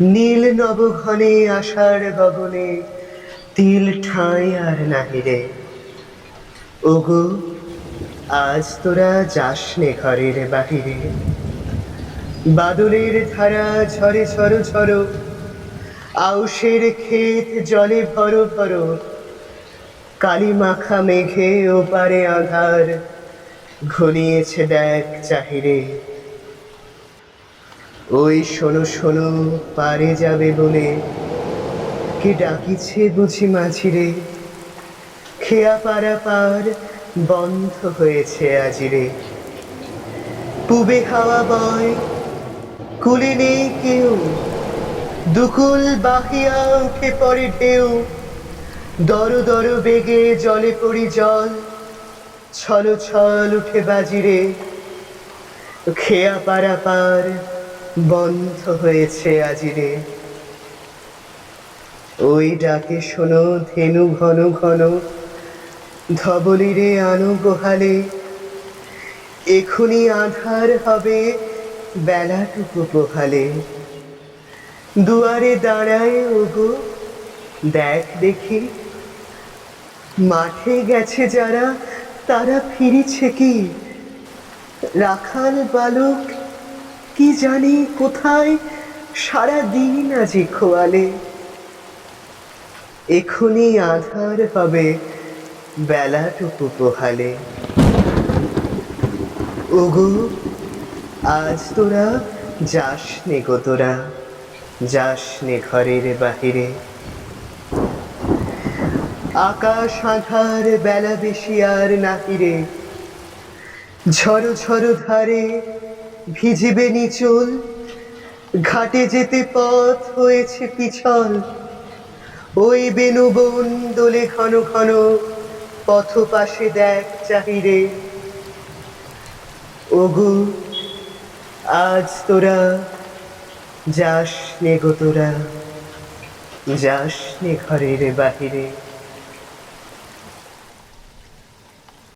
নীল নবঘনে আষাঢ় গগনে, তিল ঠাঁই আর নাহিরে। ওগো, আজ তোরা যাস নে ঘরের বাহিরে। বাদলের ধারা ঝরে ঝরো ঝরো, আউশের ক্ষেত জলে ভরো ভরো। কালী মাখা মেঘে ওপারে আধার, ঘনিয়েছে দেখ চাহিরে। ওই শোনো শোনো, পারে যাবে বলে। কে ডাকিছে বুঝি মাঝিরে? খেয়া পারা পার বন্ধ হয়েছে আজিরে। পুবে হাওয়া বয়, কুলে নেই কেউ। দুকুল বাহিয়া উঠে পড়ে ঢেউ। দর দর বেগে জলে পড়ি জল। ছল ছল উঠে বাজিরে। খেয়া পারা পার বন্ধ হয়েছে আজিরে। ওই ডাকে শোনো, ধেনু ঘন ঘন, ধবলিরে আনো গোহালে। এখুনি আধার হবে বেলাটুকু পোহালে দুয়ারে দাঁড়ায়, ওগো, দেখ দেখি। মাঠে গেছে যারা, তারা ফিরেছে কি? রাখাল বালক কি জানি কোথায় সারা দিন আজি খোয়ালে। এখুনি আধার হবে বেলাটুকু পোহালে। ওগো, আজ তোরা যাস নে গো তোরা, যাস নে ঘরের বাহিরে। আকাশ আধার বেলা বেশি আর নাহিরে। ঝড়ো ঝড়ো ধারে ভিজিবে নিচল ঘাটে যেতে পথ হয়েছে পিছল। ওই বেনু বন দোলে ঘন ঘন পথ পাশে দেখ চাহিরে। ওগো, আজ তোরা যাস নে গো তোরা, যাস নে ঘরের বাহিরে।